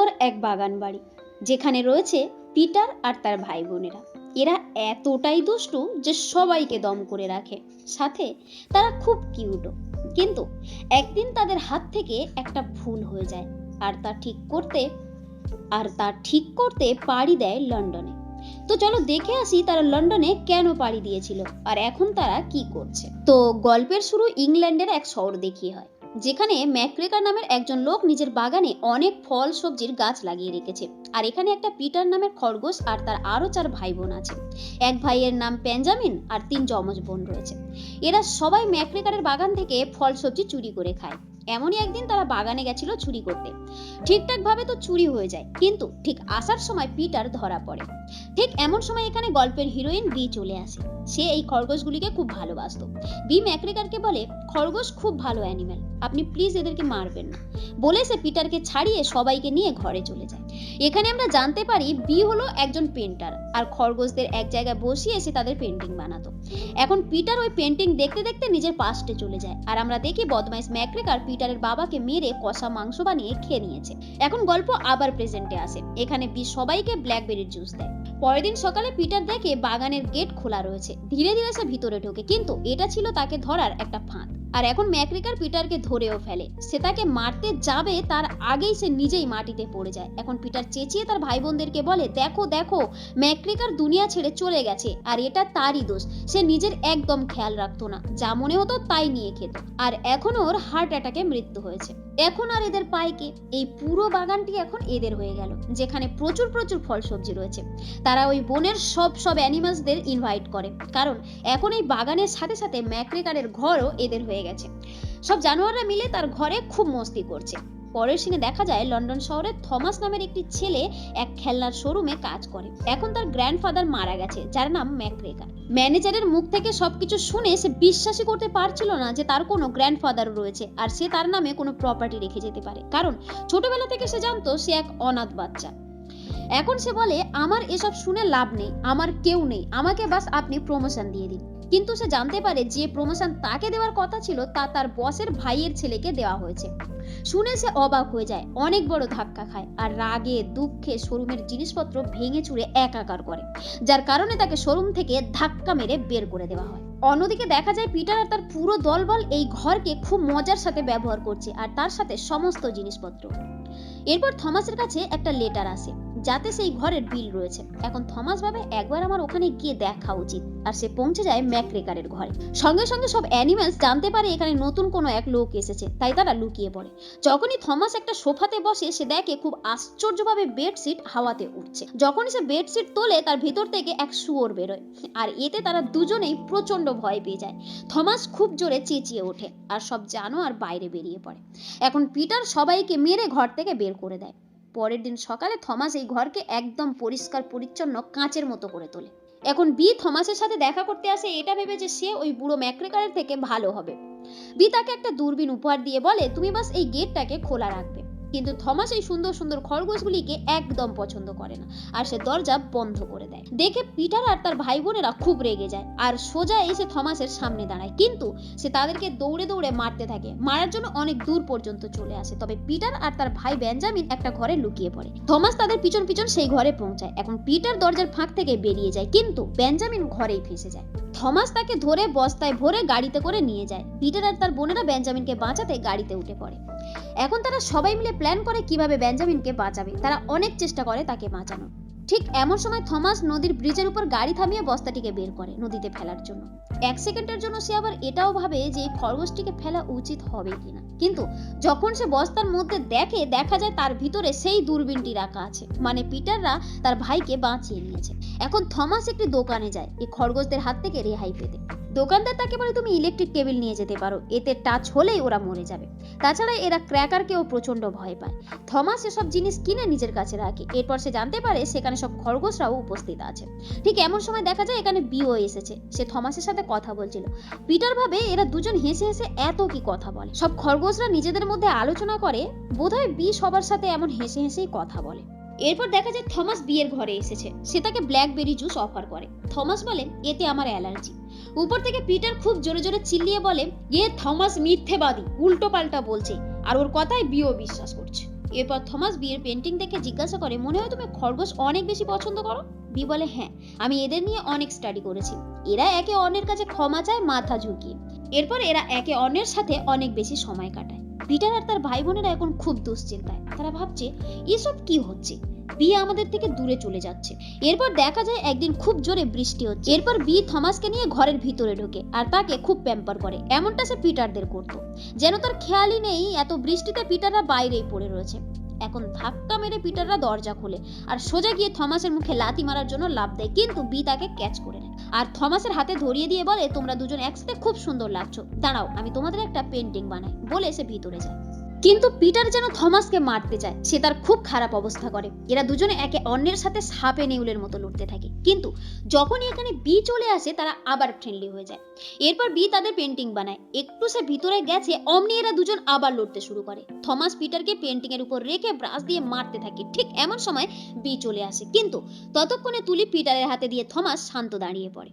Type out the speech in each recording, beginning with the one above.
সুন্দর এক বাগান বাড়ি, যেখানে রয়েছে পিটার আর তার ভাই বোনেরা। এরা এতটাই দুষ্টু যে সবাইকে দম করে রাখে। সাথে তারা খুব কিউটও কিন্তু একদিন তাদের হাত থেকে একটা ভুল হয়ে যায় আর তা ঠিক করতে, আর তা ঠিক করতে পাড়ি দেয় লন্ডনে। তো চলো দেখে আসি তারা লন্ডনে কেন পাড়ি দিয়েছিল, আর এখন তারা কি করছে। তো গল্পের শুরু ইংল্যান্ডের এক শহর দেখিয়ে হয়। যেখানে ম্যাক্রেকার নামের একজন লোক নিজের বাগানে অনেক ফল, সবজির গাছ লাগিয়ে রেখেছে। আর এখানে একটা পিটার নামের খরগোশ আর তার আরও চার ভাই বোন আছে। এক ভাইয়ের নাম প্যাঞ্জামিন আর তিন যমজ বোন রয়েছে। এরা সবাই ম্যাক্রেকারের বাগান থেকে ফল, সবজি চুরি করে খায়। এমনই একদিন তারা বাগানে গেছিল চুরি করতে। ঠিকঠাক ভাবে তো চুরি হয়ে যায়, কিন্তু ঠিক আসার সময় পিটার ধরা পড়ে। ঠিক এমন সময় এখানে গল্পের হিরোইন বি চলে আসে। সে এই খরগোশগুলিকে খুব ভালোবাসত। বি ম্যাক্রেকারকে বলে, খরগোশ খুব ভালো অ্যানিমেল আপনি প্লিজ এদেরকে মারবেন না। বলে সে পিটারকে ছাড়িয়ে সবাইকে নিয়ে ঘরে চলে যায়। এখানে আমরা জানতে পারি বি হলো একজন পেন্টার আর খরগোশদের এক জায়গায় বসিয়ে এসে তাদের পেন্টিং বানাতো। এখন পিটার ওই পেন্টিং দেখতে দেখতে নিজের পাস্টে চলে যায়, আর আমরা দেখি বদমাইশ ম্যাকরেকার পিটারের বাবাকে মেরে কষা মাংস বানিয়ে খেয়ে নিয়েছে। এখন গল্প আবার প্রেজেন্টে আসে, এখানে বি সবাইকে ব্ল্যাকবেরির জুস দেয়। পরের দিন সকালে পিটার দেখে বাগানের গেট খোলা রয়েছে, ধীরে ধীরে সে ভিতরে ঢোকে, কিন্তু এটা ছিল তাকে ধরার একটা ফাঁদ। আর এখন ম্যাকরিকার পিটারকে ধরেও ফেলে। সে তাকে মারতে যাবে তার আগেই সে নিজেই মাটিতে পড়ে যায়। এখন পিটার চেঁচিয়ে তার ভাই বোনদেরকে বলে, দেখো দেখো, ম্যাকরিকার দুনিয়া ছেড়ে চলে গেছে, আর এটা তারই দোষ। সে নিজের একদম খেয়াল রাখতো না। যা মনে হতো তাই নিয়ে খেত। আর এখন ওর হার্ট অ্যাটাকে মৃত্যু হয়েছে। এখন আর এদের পায় কে? এই পুরো বাগানটি এখন এদের হয়ে গেল, যেখানে প্রচুর প্রচুর ফল সবজি রয়েছে। তারা ওই বনের সব সব অ্যানিমালসদের ইনভাইট করে, কারণ এখন এই বাগানের সাথে সাথে ম্যাকরেকারের ঘরও এদের হয়ে গেছে। সব জানোয়াররা মিলে তার ঘরে খুব মস্তি করছে। পরের সিনে দেখা যায় লন্ডন শহরে থমাস নামের একটি ছেলে এক খেলনার শোরুমে কাজ করে। এখন তার গ্র্যান্ডফাদার মারা গেছে, যার নাম ম্যাকরেকার ম্যানেজারের মুখ থেকে সবকিছু শুনে সে বিশ্বাসই করতে পারছিল না যে তার কোনো গ্র্যান্ডফাদার রয়েছে আর সে তার নামে কোনো প্রপার্টি রেখে যেতে পারে। কারণ ছোটবেলা থেকে সে জানতো সে এক অনাথ বাচ্চা। এখন সে বলে, আমার এসব শুনে লাভ নেই, আমার কেউ নেই, আমাকে বাস আপনি প্রমোশন দিয়ে দিন। কিন্তু সে জানতে পারে যে প্রমোশন তাকে দেওয়ার কথা ছিল তা তার বসের ভাইয়ের ছেলেকে দেওয়া হয়েছে। শুনে সে অবাক হয়ে যায়। অনেক বড় ধাক্কা খায় আর রাগে, দুঃখে শোরুমের জিনিসপত্র ভেঙে চুরে একাকার করে, যার কারণে তাকে শোরুম থেকে ধাক্কা মেরে বের করে দেওয়া হয়। অন্যদিকে দেখা যায় পিটার আর তার পুরো দলবল এই ঘরকে খুব মজার সাথে ব্যবহার করছে আর তার সাথে সমস্ত জিনিসপত্র। এরপর থমাসের কাছে একটা লেটার আসে। যাতে সেই ঘরের বিল রয়েছে। এখন থমাস ভাবে একবার আমার ওখানে গিয়ে দেখা উচিত। আর সে পৌঁছে যায় ম্যাক্রেকারের ঘরে। সঙ্গে সঙ্গে সব অ্যানিমেলস জানতে পারে এখানে নতুন কোনো এক লোক এসেছে, তাই তারা লুকিয়ে পড়ে। যখনই থমাস একটা সোফাতে বসে, সে দেখে খুব আশ্চর্যভাবে বেডশিট হাওয়াতে উঠছে। যখনই সে বেডশিট তোলে, তার ভিতর থেকে এক শুয়োর বেরোয়। আর এতে তারা দুজনেই প্রচণ্ড ভয় পেয়ে যায়। থমাস খুব জোরে চেঁচিয়ে ওঠে, আর সব জানো আর বাইরে বেরিয়ে পড়ে। এখন পিটার সবাইকে মেরে ঘর থেকে বের করে দেয়। পরের দিন সকালে থমাস এই ঘরকে একদম পরিষ্কার, পরিচ্ছন্ন, কাঁচের মতো করে তোলে। এখন বি থমাসের সাথে দেখা করতে আসে, এটা ভেবে যে সে ওই বুড়ো ম্যাক্রেকারের থেকে ভালো হবে। বি তাকে একটা দূরবীন উপহার দিয়ে বলে, তুমি বাস এই গেটটাকে খোলা রাখবে। কিন্তু থমাস এই সুন্দর সুন্দর খরগোশগুলিকে একদম পছন্দ করে না, আর সে দরজা বন্ধ করে দেয়। দেখে পিটার আর তার ভাই বোনেরা খুব রেগে যায়, আর সোজা এসে থমাসের সামনে দাঁড়ায়। কিন্তু সে তাদেরকে দৌড়ে দৌড়ে মারতে থাকে। মারার জন্য অনেক দূর পর্যন্ত চলে আসে, তবে পিটার আর তার ভাই বেঞ্জামিন একটা ঘরে লুকিয়ে পড়ে। থমাস তাদের পিছন পিছন সেই ঘরে পৌঁছায়। এখন পিটার দরজার ফাঁক থেকে বেরিয়ে যায়, কিন্তু বেঞ্জামিন ঘরেই ফেসে যায়। থমাস তাকে ধরে বস্তায় ভরে গাড়িতে করে নিয়ে যায়। পিটার আর তার বোনেরা বেঞ্জামিনকে বাঁচাতে গাড়িতে উঠে পড়ে। এখন তারা সবাই মিলে প্ল্যান করে কীভাবে বেঞ্জামিনকে বাঁচাবে। তারা অনেক চেষ্টা করে তাকে বাঁচানো ঠিক এমন সময় থমাস নদীর ব্রিজের উপর গাড়ি থামিয়ে বস্তাটিকে বের করে নদীতে ফেলার জন্য। এক সেকেন্ডের জন্য সে আবার এটাও ভাবে যে এই খরগোশটিকে ফেলা উচিত হবে কিনা। কিন্তু যখন সে বস্তার মধ্যে দেখে, দেখা যায় তার ভিতরে সেই দূরবীনটি রাখা আছে। মানে পিটাররা তার ভাইকে বাঁচিয়ে নিয়েছে। এখন থমাস একটি দোকানে যায় এই খরগোশদের হাত থেকে রেহাই পেতে। দোকানদার তাকে বলে তুমি ইলেকট্রিক কেবিল নিয়ে যেতে পারো, এতে টাচ হলেই ওরা মরে যাবে। তাছাড়া এরা ক্র্যাকারকেও প্রচণ্ড ভয় পায়। থমাস এসব জিনিস কিনে নিজের কাছে রাখে, এরপর সে জানতে পারে সেখানে সব খরগোশরাও উপস্থিত আছে। ঠিক এমন সময় দেখা যায় এখানে বিও এসেছে, সে থমাসের সাথে কথা বলছিল। পিটার ভাবে এরা দুজন হেসে হেসে এত কি কথা বলে? সব খরগোশরা নিজেদের মধ্যে আলোচনা করে, বোধহয় বি সবার সাথে এমন হেসে হেসেই কথা বলে। এরপর দেখা যায় থমাস বিয়ের ঘরে এসেছে, সে তাকে ব্ল্যাকবেরি জুস অফার করে। থমাস বলে, এতে আমার অ্যালার্জি। উপর থেকে পিটার খুব জোরে জোরে চিল্লিয়ে বলে এ থমাস মিথ্যেবাদী, উল্টো পাল্টা বলছে। আর ওর কথায় বিও বিশ্বাস করছে। এরপর থমাস বিয়ের পেন্টিং দেখে জিজ্ঞাসা করে, মনে হয় তুমি খরগোশ অনেক বেশি পছন্দ করো? বি বলে হ্যাঁ আমি এদের নিয়ে অনেক স্টাডি করেছি। এরা একে অন্যের কাছে ক্ষমা চায়, মাথা ঝুঁকিয়ে। এরপর এরা একে অন্যের সাথে অনেক বেশি সময় কাটায়। পিটার আর তার ভাই বোনেরা এখন খুব দুশ্চিন্তায়। তারা ভাবছে, এসব কি হচ্ছে? বিয়ে আমাদের থেকে দূরে চলে যাচ্ছে। এরপর দেখা যায় একদিন খুব জোরে বৃষ্টি হচ্ছে। এরপর বি থমাসকে নিয়ে ঘরের ভিতরে ঢোকে আর তাকে খুব প্যাম্পার করে। এমনটা সে পিটারদের করত। যেন তার খেয়ালই নেই এত বৃষ্টিতে পিটাররা বাইরেই পড়ে রয়েছে। এখন ধাক্কা মেরে পিটাররা দরজা খোলে আর সোজা গিয়ে থমাসের মুখে লাথি মারার জন্য লাভ দেয়। কিন্তু বি তাকে ক্যাচ করে নেয়। আর থমাসের হাতে ধরিয়ে দিয়ে বলে, তোমরা দুজন একসাথে খুব সুন্দর লাগছো। দাঁড়াও, আমি তোমাদের একটা পেন্টিং বানাই। বলে সে ভিতরে যায়। কিন্তু পিটার যেন থমাসকে মারতে চায়, সে তার খুব খারাপ অবস্থা করে। এরা দুজনে একে অন্যের সাথে সাপে নেউলের মতো লড়তে থাকে। কিন্তু যখনই এখানে বি চলে আসে, তারা আবার ফ্রেন্ডলি হয়ে যায়। এরপর বি তাদের পেন্টিং বানায়। একটু সে ভিতরে গেছে, অমনি এরা দুজন আবার লড়তে শুরু করে। থমাস পিটারকে পেন্টিং এর উপর রেখে ব্রাশ দিয়ে মারতে থাকে। ঠিক এমন সময় বি চলে আসে। কিন্তু ততক্ষণে তুলি পিটারের হাতে দিয়ে থমাস শান্ত দাঁড়িয়ে পড়ে।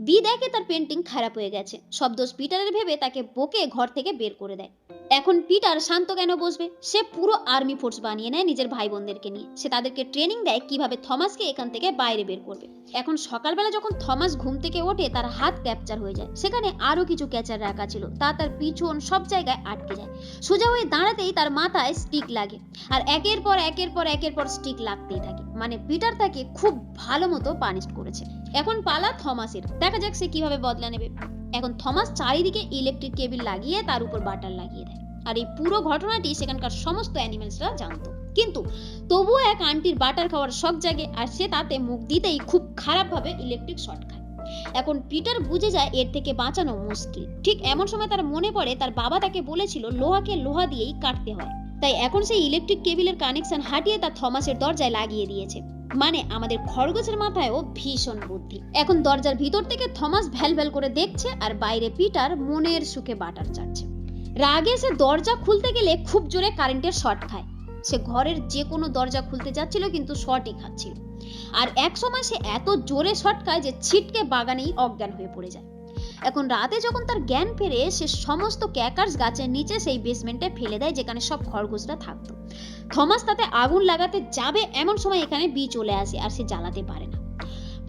বি দেখে তার পেন্টিং খারাপ হয়ে গেছে। সব দোষ পিটারের ভেবে তাকে বকে ঘর থেকে বের করে দেয়। এখন পিটার শান্ত কেন বসবে? সে পুরো আর্মি ফোর্স বানিয়ে নেয় নিজের ভাই বোনদেরকে নিয়ে। সে তাদেরকে ট্রেনিং দেয় কীভাবে থমাসকে এখান থেকে বাইরে বের করবে। এখন সকালবেলা যখন থমাস ঘুম থেকে ওঠে, তার হাত ক্যাপচার হয়ে যায়। সেখানে আরও কিছু ক্যাচার রাখা ছিল। তা তার পিছন সব জায়গায় আটকে যায়। সোজা হয়ে দাঁড়াতেই তার মাথায় স্টিক লাগে। আর একের পর একের পর একের পর স্টিক লাগতেই থাকে। মানে পিটার তাকে খুব ভালো মতো পানিশ করেছে। এখন পালা থমাসের। দেখা যাক সে কীভাবে বদলা নেবে। এখন থমাস চারিদিকে ইলেকট্রিক কেবিল লাগিয়ে তার উপর বাটার লাগিয়ে দেয়। আর এই পুরো ঘটনাটি সেখানকার সমস্ত অ্যানিমেলসরা জানতো। কিন্তু তবুও এক আন্টির বাটার খাওয়ার শখ জাগে। আর সে তাতে মুখ দিতেই খুব খারাপভাবে ইলেকট্রিক শর্ট খায়। এখন পিটার বুঝে যায় এর থেকে বাঁচানো মুশকিল। ঠিক এমন সময় তার মনে পড়ে, তার বাবা তাকে বলেছিল লোহাকে লোহা দিয়েই কাটতে হয়। তাই এখন সেই ইলেকট্রিক কেবিলের কানেকশন হাটিয়ে তার থমাসের দরজায় লাগিয়ে দিয়েছে। মানে আমাদের খরগোশের মাথায়ও ভীষণ বুদ্ধি। এখন দরজার ভিতর থেকে থমাস ভ্যাল ভ্যাল করে দেখছে আর বাইরে পিটার মনের সুখে বাটার চাটছে। রাগে সে দরজা খুলতে গেলে খুব জোরে কারেন্টের শর্ট খায়। সে ঘরের যে কোনো দরজা খুলতে যাচ্ছিল কিন্তু শটই খাচ্ছিল। আর এক সময় সে এত জোরে শট খায় যে ছিটকে বাগানেই অজ্ঞান হয়ে পড়ে যায়। এখন রাতে যখন তার জ্ঞান ফেরে, সে সমস্ত ক্যাকার্স গাছের নিচে সেই বেসমেন্টে ফেলে দেয় যেখানে সব খরগোশরা থাকতো। থমাস তাতে আগুন লাগাতে যাবে এমন সময় এখানে বি চলে আসে আর সে জ্বালাতে পারে না।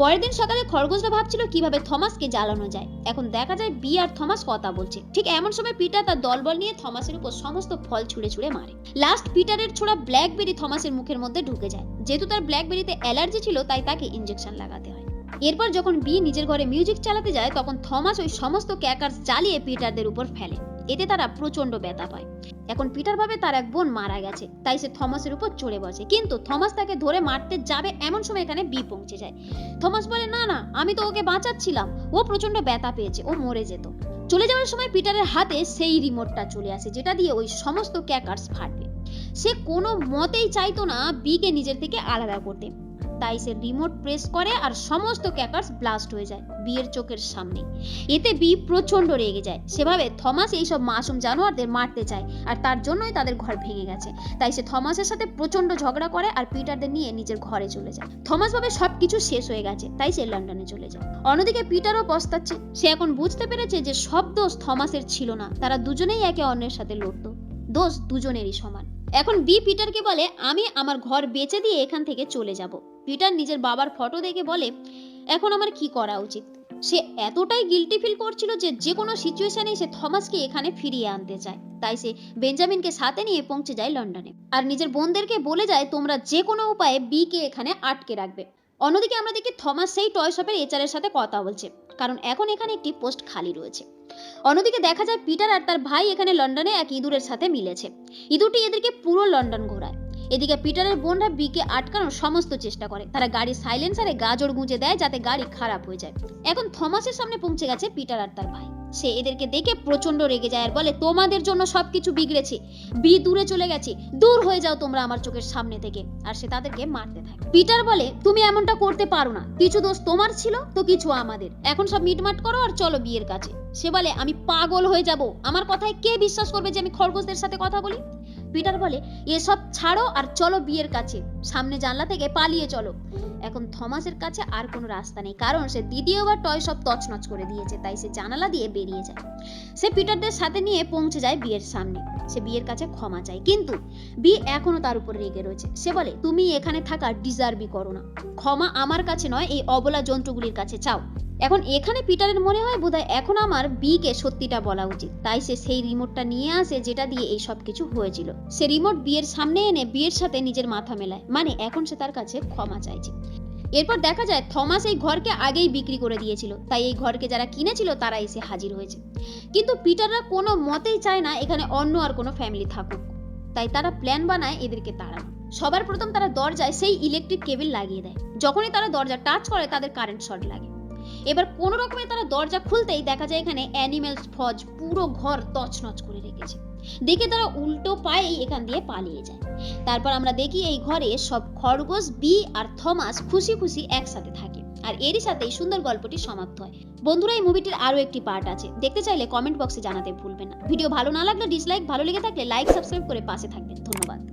পরের দিন সকালে খরগোশরা ভাবছিল কীভাবে থমাসকে জ্বালানো যায়। এখন দেখা যায় বি আর থমাস কথা বলছে। ঠিক এমন সময় পিটার তার দলবল নিয়ে থমাসের উপর সমস্ত ফল ছুঁড়ে ছুঁড়ে মারে। লাস্ট পিটারের ছোড়া ব্ল্যাকবেরি থমাসের মুখের মধ্যে ঢুকে যায়। যেহেতু তার ব্ল্যাকবেরিতে অ্যালার্জি ছিল, তাই তাকে ইঞ্জেকশন লাগাতে হয়। এরপর যখন বি নিজের ঘরে মিউজিক চালাতে যায়, তখন থমাস ওই সমস্ত ক্যাকার্স জ্বালিয়ে পিটারদের উপর ফেলে। এতে তারা প্রচণ্ড ব্যথা পায়। এখন পিটার ভাবে তার এক বোন মারা গেছে, তাই সে থমাসের উপর চড়ে বসে। কিন্তু থমাস তাকে ধরে মারতে যাবে এমন সময় এখানে বি পৌঁছে যায়। থমাস বলে, না না, আমি তো ওকে বাঁচাচ্ছিলাম। ও প্রচণ্ড ব্যথা পেয়েছে, ও মরে যেত। চলে যাওয়ার সময় পিটারের হাতে সেই রিমোটটা চলে আসে, যেটা দিয়ে ওই সমস্ত ক্যাকার্স ফাটবে। সে কোনো মতেই চাইতো না বিকে নিজের থেকে আলাদা করতে। তাই সে রিমোট প্রেস করে আর সমস্ত ক্যাকার্স ব্লাস্ট হয়ে যায় বিয়ের চোখের সামনে। এতে বি প্রচণ্ড রেগে যায়। সেভাবে থমাস এইসব মাসুম জানোয়ারদের মারতে চায় আর তার জন্যই তাদের ঘর ভেঙে গেছে। তাই সে থমাসের সাথে প্রচণ্ড ঝগড়া করে আর পিটারদের নিয়ে নিজের ঘরে চলে যায়। থমাস ভাবে সবকিছু শেষ হয়ে গেছে, তাই সে লন্ডনে চলে যায়। অন্যদিকে পিটারও পস্তাচ্ছে। সে এখন বুঝতে পেরেছে যে সব দোষ থমাসের ছিল না। তারা দুজনেই একে অন্যের সাথে লড়তো। দোষ দুজনেরই সমান। এখন বি পিটারকে বলে, আমি আমার ঘর বেচে দিয়ে এখান থেকে চলে যাব। পিটার নিজের বাবার ফটো দেখে বলে, এখন আমার কি করা উচিত? সে এতটাই গিলটি ফিল করছিল যে যে কোনো সিচুয়েশনে সে থমাসকে এখানে ফিরিয়ে আনতে চায়। তাই সে বেঞ্জামিনকে সাথে নিয়ে পৌঁছে যায় লন্ডনে। আর নিজের বোনদেরকে বলে যায়, তোমরা যে কোনো উপায়ে বিকে এখানে আটকে রাখবে। অন্যদিকে আমরা দেখি থমাস সেই টয় শপের এচারের সাথে কথা বলছে, কারণ এখন এখানে একটি পোস্ট খালি রয়েছে। অন্যদিকে দেখা যায়, পিটার আর তার ভাই এখানে লন্ডনে এক ইঁদুরের সাথে মিলেছে। ইঁদুরটি এদেরকে পুরো লন্ডন ঘোরায়। এদিকে পিটারের বোনরা বিকে আটকানোর সমস্ত চেষ্টা করে। তারা গাড়ির সাইলেন্সারে গাজর গুঁজে দেয় যাতে গাড়ি খারাপ হয়ে যায়। এখন থমাসের সামনে পৌঁছে গেছে পিটার আর তার ভাই। সে এদেরকে দেখে প্রচণ্ড রেগে যায় আর বলে, তোমাদের জন্য সবকিছু বিগড়েছে। বি দূরে চলে গেছে। দূর হয়ে যাও তোমরা আমার চোখের সামনে থেকে। আর সে তাদেরকে মারতে থাকে। পিটার বলে, তুমি এমনটা করতে পারো না। কিছু দোষ তোমার ছিল, তো কিছু আমাদের। এখন সব মিটমাট করো আর চলো বিয়ের কাছে। সে বলে, আমি পাগল হয়ে যাব। আমার কথায় কে বিশ্বাস করবে যে আমি খরগোশদের সাথে কথা বলি? পিটার বলে, এসব ছাড়ো আর চলো বিয়ের কাছে। সামনে জানলা থেকে পালিয়ে চলো। এখন থমাসের কাছে আর কোনো রাস্তা নেই, কারণ সে দ্বিতীয়বার টয় সব তছনছ করে দিয়েছে, তাই সে জানালা দিয়ে বেরিয়ে যায়। সে পিটারদের সাথে নিয়ে পৌঁছে যায় বিয়ের সামনে। সে বিয়ের কাছে ক্ষমা চায়, কিন্তু বি এখনও তার উপর রেগে রয়েছে। সে বলে, তুমি এখানে থাকা ডিজার্ভই করো না। ক্ষমা আমার কাছে নয়, এই অবলা জন্তুগুলির কাছে চাও। এখন এখানে পিটারের মনে হয় বোধহয় এখন আমার বিকে সত্যিটা বলা উচিত। তাই সে সেই রিমোটটা নিয়ে আসে যেটা দিয়ে এই সব কিছু হয়েছিল। সে রিমোট বিয়ের সামনে এনে বিয়ের সাথে নিজের মাথা মেলায়। মানে এখন সে তার কাছে ক্ষমা চাইছে। এরপর দেখা যায় থমাস এই ঘরকে আগেই বিক্রি করে দিয়েছিল। তাই এই ঘরকে যারা কিনেছিল তারা এসে হাজির হয়েছে। কিন্তু পিটাররা কোনো মতেই চায় না এখানে অন্য আর কোনো ফ্যামিলি থাকুক। তাই তারা প্ল্যান বানায় এদেরকে তাড়ানো। সবার প্রথম তারা দরজায় সেই ইলেকট্রিক কেবিল লাগিয়ে দেয়। যখনই তারা দরজা টাচ করে, তাদের কারেন্ট শর্ট লাগে। এবার কোনো রকমে তারা দরজা খুলতেই দেখা যায় এখানে অ্যানিমেলস ফজ পুরো ঘর তছনছ করে রেখেছে। দেখে তারা উল্টো পায়েই এখান দিয়ে পালিয়ে যায়। তারপর আমরা দেখি এই ঘরে সব খরগোশ বি আর থমাস খুশি খুশি একসাথে থাকে। আর এরই সাথে সুন্দর গল্পটি সমাপ্ত হয়। বন্ধুরা, এই মুভিটির আরও একটি পার্ট আছে। দেখতে চাইলে কমেন্ট বক্সে জানাতে ভুলবেন না। ভিডিও ভালো না লাগলে ডিসলাইক ভালো লেগে থাকলে লাইক সাবস্ক্রাইব করে পাশে থাকবেন। ধন্যবাদ।